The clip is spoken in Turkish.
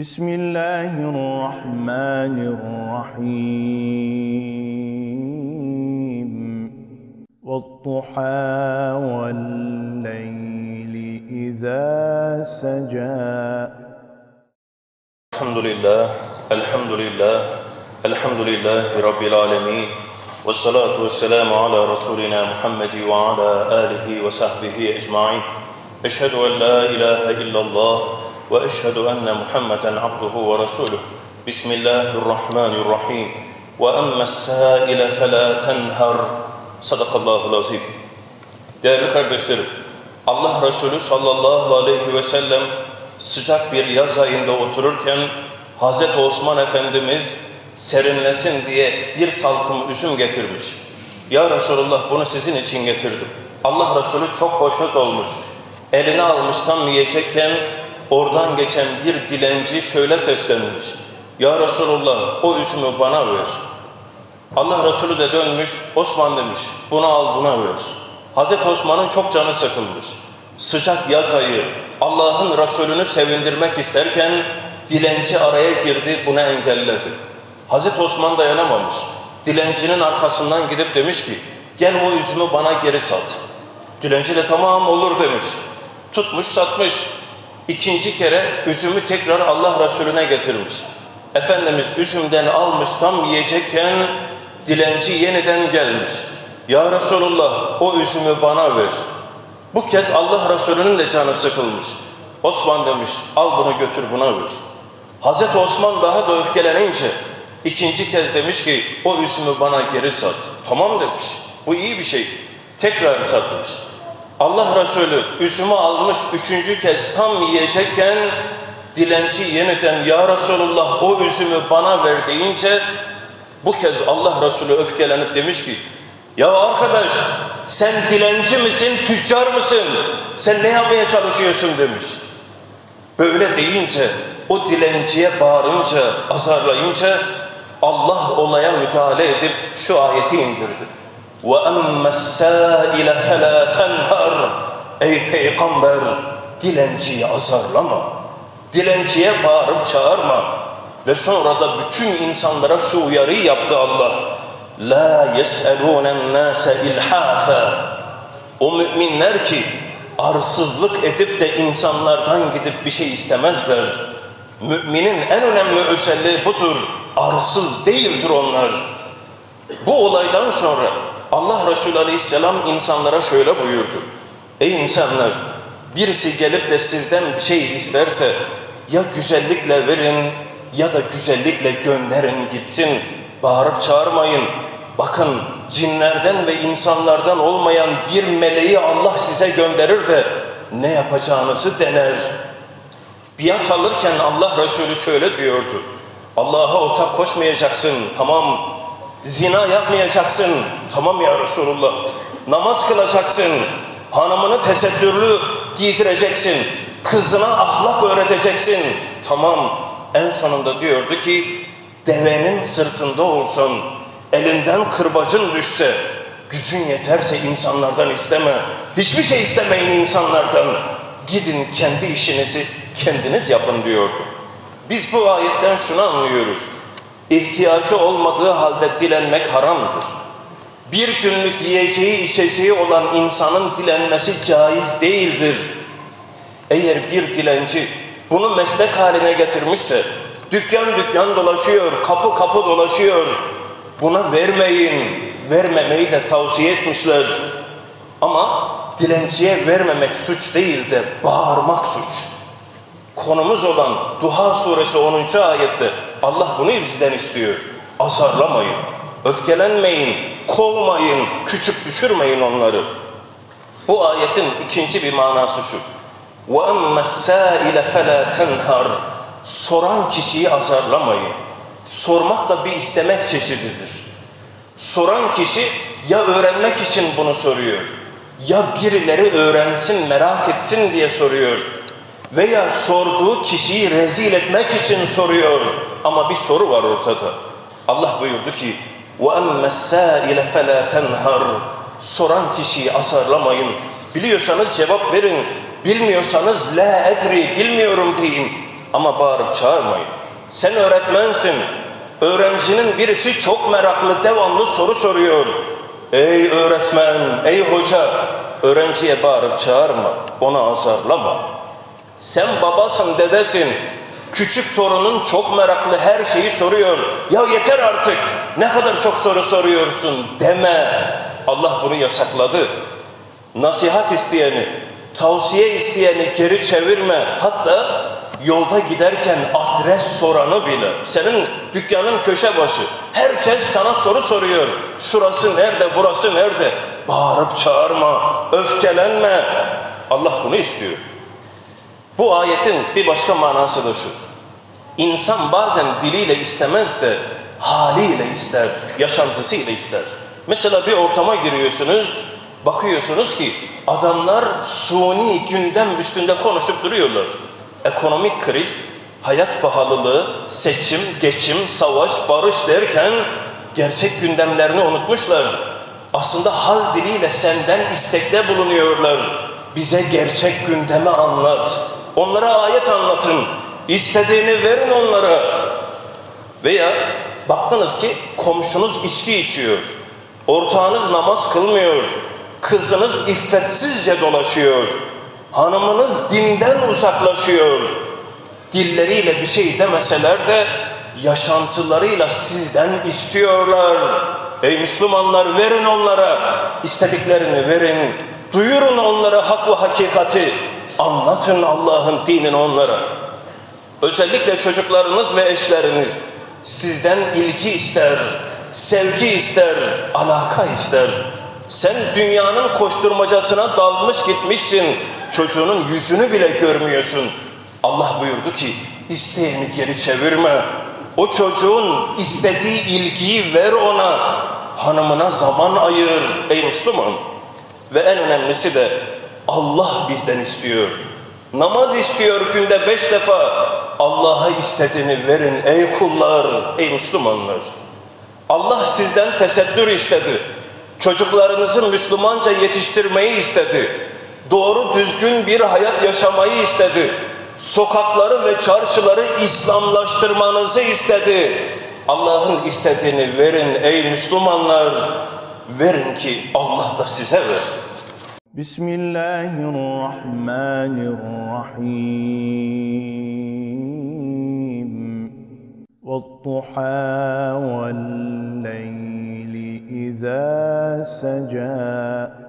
بسم الله الرحمن الرحيم. والضحى والليل إذا سجى. الحمد لله الحمد لله الحمد لله رب العالمين. والصلاة والسلام على رسولنا محمد وعلى آله وصحبه أجمعين. أشهد أن لا إله إلا الله وأشهد أن محمدا عبده ورسوله بسم الله الرحمن الرحيم وأما السائل فلا تنهر صدق الله العظيم Değerli kardeşlerim, Allah Resulü sallallahu aleyhi ve sellem sıcak bir yaz ayında otururken Hazreti Osman Efendimiz serinlesin diye bir salkım üzüm getirmiş. Ya Resulullah bunu sizin için getirdim. Allah Resulü çok hoşnut olmuş. Eline almış tam yiyecekken oradan geçen bir dilenci şöyle seslenmiş. Ya Resulullah o üzümü bana ver. Allah Resulü de dönmüş, Osman demiş, bunu al buna ver. Hazreti Osman'ın çok canı sıkılmış. Sıcak yaz ayı, Allah'ın Resulünü sevindirmek isterken dilenci araya girdi, buna engelledi. Hazreti Osman dayanamamış. Dilencinin arkasından gidip demiş ki, gel o üzümü bana geri sat. Dilenci de tamam olur demiş. Tutmuş satmış. İkinci kere üzümü tekrar Allah Resulüne getirmiş. Efendimiz üzümden almış tam yiyecekken dilenci yeniden gelmiş. Ya Resulullah o üzümü bana ver. Bu kez Allah Resulü'nün de canı sıkılmış. Osman demiş al bunu götür buna ver. Hazreti Osman daha da öfkelenince ikinci kez demiş ki o üzümü bana geri sat. Tamam demiş. Bu iyi bir şey. Tekrar satmış. Allah Resulü üzümü almış üçüncü kez tam yiyecekken dilenci yeniden ya Resulullah o üzümü bana ver deyince bu kez Allah Resulü öfkelenip demiş ki ya arkadaş sen dilenci misin tüccar mısın sen ne yapmaya çalışıyorsun demiş. Böyle deyince o dilenciye bağırınca azarlayınca Allah olaya müdahale edip şu ayeti indirdi. وَأَمَّا السَّائِلَ فَلَا تَنْهَرْ Ey peygamber dilenciyi azarlama. Dilenciye bağırıp çağırma. Ve sonra da bütün insanlara şu uyarıyı yaptı Allah. La yes'elûnen nâse ilhâfe. O müminler ki arsızlık edip de insanlardan gidip bir şey istemezler. Müminin en önemli özelliği budur. Arsız değildir onlar. Bu olaydan sonra Allah Resulü Aleyhisselam insanlara şöyle buyurdu. Ey insanlar! Birisi gelip de sizden şey isterse ya güzellikle verin ya da güzellikle gönderin gitsin. Bağırıp çağırmayın. Bakın cinlerden ve insanlardan olmayan bir meleği Allah size gönderir de ne yapacağınızı dener. Biat alırken Allah Resulü şöyle diyordu. Allah'a ortak koşmayacaksın. Tamam Zina yapmayacaksın. Tamam ya Resulullah. Namaz kılacaksın. Hanımını tesettürlü giydireceksin. Kızına ahlak öğreteceksin. Tamam. En sonunda diyordu ki devenin sırtında olsan, elinden kırbacın düşse, gücün yeterse insanlardan isteme. Hiçbir şey istemeyin insanlardan. Gidin kendi işinizi kendiniz yapın diyordu. Biz bu ayetten şunu anlıyoruz ihtiyacı olmadığı halde dilenmek haramdır. Bir günlük yiyeceği içeceği olan insanın dilenmesi caiz değildir. Eğer bir dilenci bunu meslek haline getirmişse, dükkan dükkan dolaşıyor, kapı kapı dolaşıyor, buna vermeyin, vermemeyi de tavsiye etmişler. Ama dilenciye vermemek suç değil de bağırmak suç konumuz olan Duha suresi 10. ayette Allah bunu bizden istiyor. Azarlamayın, öfkelenmeyin, kovmayın, küçük düşürmeyin onları. Bu ayetin ikinci bir manası şu. وَاَمَّا السَّائِلَ فَلَا تَنْهَرْ Soran kişiyi azarlamayın. Sormak da bir istemek çeşididir. Soran kişi ya öğrenmek için bunu soruyor, ya birileri öğrensin, merak etsin diye soruyor veya sorduğu kişiyi rezil etmek için soruyor. Ama bir soru var ortada. Allah buyurdu ki وَاَمَّ السَّائِلَ فَلَا تَنْهَرْ Soran kişiyi azarlamayın. Biliyorsanız cevap verin. Bilmiyorsanız la edri bilmiyorum deyin. Ama bağırıp çağırmayın. Sen öğretmensin. Öğrencinin birisi çok meraklı devamlı soru soruyor. Ey öğretmen, ey hoca, öğrenciye bağırıp çağırma, onu azarlama. Sen babasın, dedesin. Küçük torunun çok meraklı her şeyi soruyor. Ya yeter artık. Ne kadar çok soru soruyorsun deme. Allah bunu yasakladı. Nasihat isteyeni, tavsiye isteyeni geri çevirme. Hatta yolda giderken adres soranı bile. Senin dükkanın köşe başı. Herkes sana soru soruyor. Şurası nerede, burası nerede? Bağırıp çağırma, öfkelenme. Allah bunu istiyor. Bu ayetin bir başka manası da şu. İnsan bazen diliyle istemez de haliyle ister, yaşantısıyla ister. Mesela bir ortama giriyorsunuz, bakıyorsunuz ki adamlar suni gündem üstünde konuşup duruyorlar. Ekonomik kriz, hayat pahalılığı, seçim, geçim, savaş, barış derken gerçek gündemlerini unutmuşlar. Aslında hal diliyle senden istekte bulunuyorlar. Bize gerçek gündemi anlat. Onlara ayet anlatın. İstediğini verin onlara. Veya baktınız ki komşunuz içki içiyor. Ortağınız namaz kılmıyor. Kızınız iffetsizce dolaşıyor. Hanımınız dinden uzaklaşıyor. Dilleriyle bir şey demeseler de yaşantılarıyla sizden istiyorlar. Ey Müslümanlar verin onlara istediklerini verin. Duyurun onlara hak ve hakikati. Anlatın Allah'ın dinini onlara. Özellikle çocuklarınız ve eşleriniz sizden ilgi ister, sevgi ister, alaka ister. Sen dünyanın koşturmacasına dalmış gitmişsin. Çocuğunun yüzünü bile görmüyorsun. Allah buyurdu ki isteyeni geri çevirme. O çocuğun istediği ilgiyi ver ona. Hanımına zaman ayır ey Müslüman. Ve en önemlisi de Allah bizden istiyor. Namaz istiyor günde beş defa. Allah'a istediğini verin ey kullar, ey Müslümanlar. Allah sizden tesettür istedi. Çocuklarınızı Müslümanca yetiştirmeyi istedi. Doğru düzgün bir hayat yaşamayı istedi. Sokakları ve çarşıları İslamlaştırmanızı istedi. Allah'ın istediğini verin ey Müslümanlar. Verin ki Allah da size versin. بسم الله الرحمن الرحيم. والضحى والليل إذا سجى.